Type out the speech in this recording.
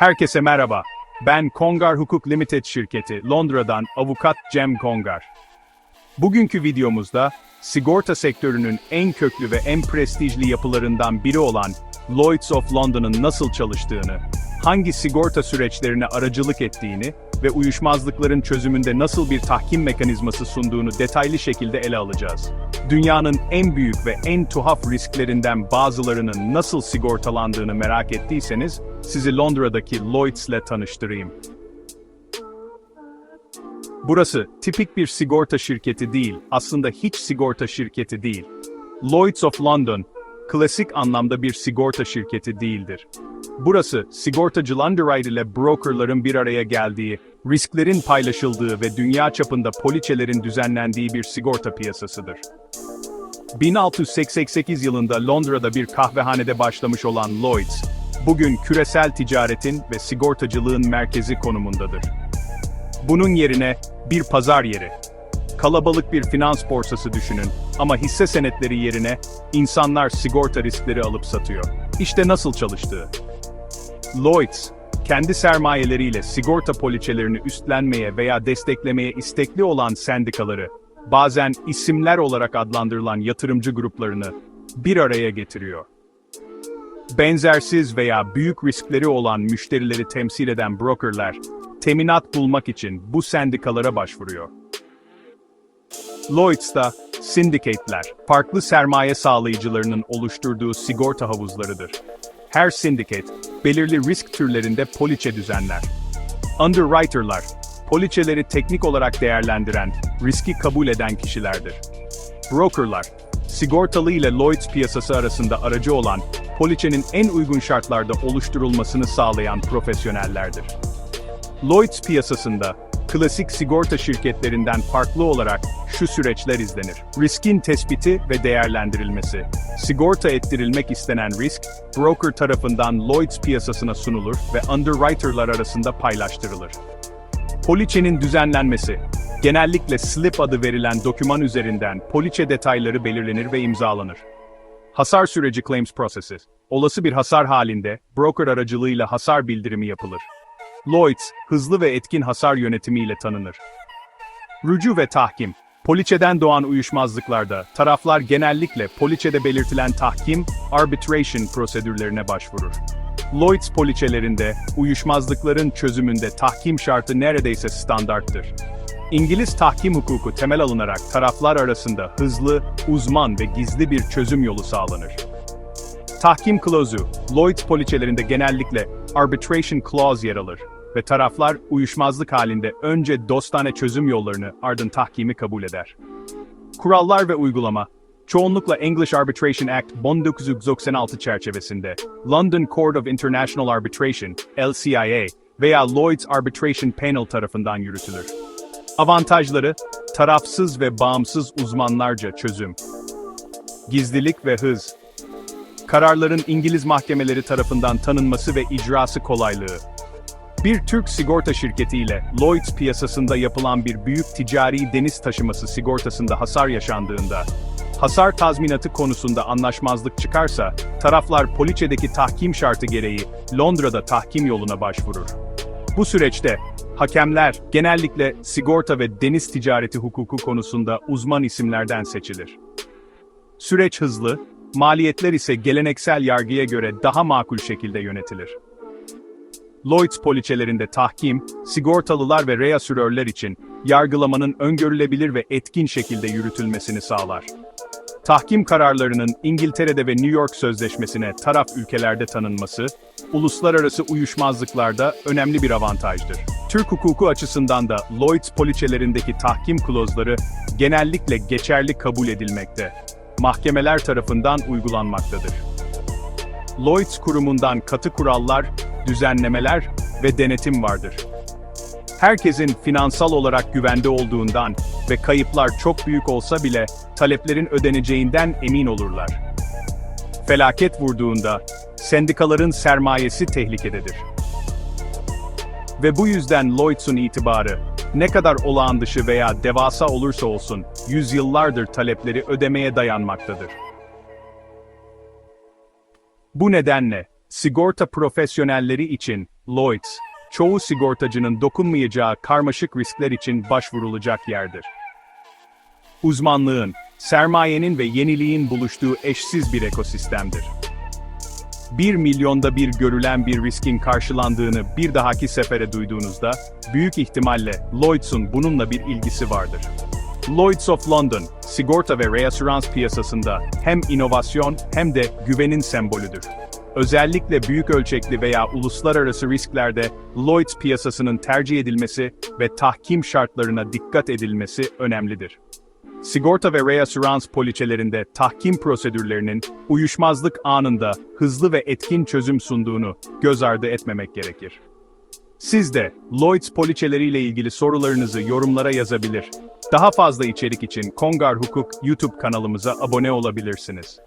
Herkese merhaba. Ben Kongar Hukuk Limited şirketi Londra'dan avukat Cem Kongar. Bugünkü videomuzda sigorta sektörünün en köklü ve en prestijli yapılarından biri olan Lloyds of London'ın nasıl çalıştığını, hangi sigorta süreçlerine aracılık ettiğini ve uyuşmazlıkların çözümünde nasıl bir tahkim mekanizması sunduğunu detaylı şekilde ele alacağız. Dünyanın en büyük ve en tuhaf risklerinden bazılarının nasıl sigortalandığını merak ettiyseniz, sizi Londra'daki Lloyds'le tanıştırayım. Burası tipik bir sigorta şirketi değil, aslında hiç sigorta şirketi değil. Lloyds of London, klasik anlamda bir sigorta şirketi değildir. Burası, sigortacı underwriter ile brokerların bir araya geldiği, risklerin paylaşıldığı ve dünya çapında poliçelerin düzenlendiği bir sigorta piyasasıdır. 1688 yılında Londra'da bir kahvehanede başlamış olan Lloyds, bugün küresel ticaretin ve sigortacılığın merkezi konumundadır. Bunun yerine bir pazar yeri, kalabalık bir finans borsası düşünün ama hisse senetleri yerine insanlar sigorta riskleri alıp satıyor. İşte nasıl çalıştığı. Lloyds, kendi sermayeleriyle sigorta poliçelerini üstlenmeye veya desteklemeye istekli olan sendikaları, bazen isimler olarak adlandırılan yatırımcı gruplarını bir araya getiriyor. Benzersiz veya büyük riskleri olan müşterileri temsil eden brokerlar, teminat bulmak için bu sendikalara başvuruyor. Lloyds'da syndicate'ler, farklı sermaye sağlayıcılarının oluşturduğu sigorta havuzlarıdır. Her syndicate, belirli risk türlerinde poliçe düzenler. Underwriter'lar, poliçeleri teknik olarak değerlendiren, riski kabul eden kişilerdir. Broker'lar, sigortalı ile Lloyds piyasası arasında aracı olan, poliçenin en uygun şartlarda oluşturulmasını sağlayan profesyonellerdir. Lloyds piyasasında, klasik sigorta şirketlerinden farklı olarak şu süreçler izlenir. Riskin tespiti ve değerlendirilmesi. Sigorta ettirilmek istenen risk, broker tarafından Lloyds piyasasına sunulur ve underwriter'lar arasında paylaştırılır. Poliçenin düzenlenmesi. Genellikle slip adı verilen doküman üzerinden poliçe detayları belirlenir ve imzalanır. Hasar süreci claims processes. Olası bir hasar halinde, broker aracılığıyla hasar bildirimi yapılır. Lloyds, hızlı ve etkin hasar yönetimiyle tanınır. Rücu ve tahkim. Poliçeden doğan uyuşmazlıklarda, taraflar genellikle poliçede belirtilen tahkim, arbitration prosedürlerine başvurur. Lloyds poliçelerinde, uyuşmazlıkların çözümünde tahkim şartı neredeyse standarttır. İngiliz tahkim hukuku temel alınarak taraflar arasında hızlı, uzman ve gizli bir çözüm yolu sağlanır. Tahkim klozu, Lloyds poliçelerinde genellikle arbitration clause yer alır ve taraflar uyuşmazlık halinde önce dostane çözüm yollarını ardın tahkimi kabul eder. Kurallar ve uygulama, çoğunlukla English Arbitration Act 1996 çerçevesinde, London Court of International Arbitration, LCIA veya Lloyds Arbitration Panel tarafından yürütülür. Avantajları, tarafsız ve bağımsız uzmanlarca çözüm. Gizlilik ve hız, kararların İngiliz mahkemeleri tarafından tanınması ve icrası kolaylığı. Bir Türk sigorta şirketiyle Lloyds piyasasında yapılan bir büyük ticari deniz taşıması sigortasında hasar yaşandığında, hasar tazminatı konusunda anlaşmazlık çıkarsa, taraflar poliçedeki tahkim şartı gereği Londra'da tahkim yoluna başvurur. Bu süreçte, hakemler genellikle sigorta ve deniz ticareti hukuku konusunda uzman isimlerden seçilir. Süreç hızlı, maliyetler ise geleneksel yargıya göre daha makul şekilde yönetilir. Lloyds poliçelerinde tahkim, sigortalılar ve reasürörler için yargılamanın öngörülebilir ve etkin şekilde yürütülmesini sağlar. Tahkim kararlarının İngiltere'de ve New York Sözleşmesi'ne taraf ülkelerde tanınması, uluslararası uyuşmazlıklarda önemli bir avantajdır. Türk hukuku açısından da Lloyds poliçelerindeki tahkim klozları genellikle geçerli kabul edilmekte, mahkemeler tarafından uygulanmaktadır. Lloyds kurumundan katı kurallar, düzenlemeler ve denetim vardır. Herkesin finansal olarak güvende olduğundan ve kayıplar çok büyük olsa bile taleplerin ödeneceğinden emin olurlar. Felaket vurduğunda sendikaların sermayesi tehlikededir. Ve bu yüzden Lloyds'un itibarı, ne kadar olağan dışı veya devasa olursa olsun, yüzyıllardır talepleri ödemeye dayanmaktadır. Bu nedenle, sigorta profesyonelleri için Lloyds, çoğu sigortacının dokunmayacağı karmaşık riskler için başvurulacak yerdir. Uzmanlığın, sermayenin ve yeniliğin buluştuğu eşsiz bir ekosistemdir. 1 milyonda bir görülen bir riskin karşılandığını bir dahaki sefere duyduğunuzda, büyük ihtimalle Lloyds'un bununla bir ilgisi vardır. Lloyds of London, sigorta ve reasürans piyasasında hem inovasyon hem de güvenin sembolüdür. Özellikle büyük ölçekli veya uluslararası risklerde Lloyds piyasasının tercih edilmesi ve tahkim şartlarına dikkat edilmesi önemlidir. Sigorta ve reasürans poliçelerinde tahkim prosedürlerinin uyuşmazlık anında hızlı ve etkin çözüm sunduğunu göz ardı etmemek gerekir. Siz de Lloyds poliçeleriyle ilgili sorularınızı yorumlara yazabilir. Daha fazla içerik için Kongar Hukuk YouTube kanalımıza abone olabilirsiniz.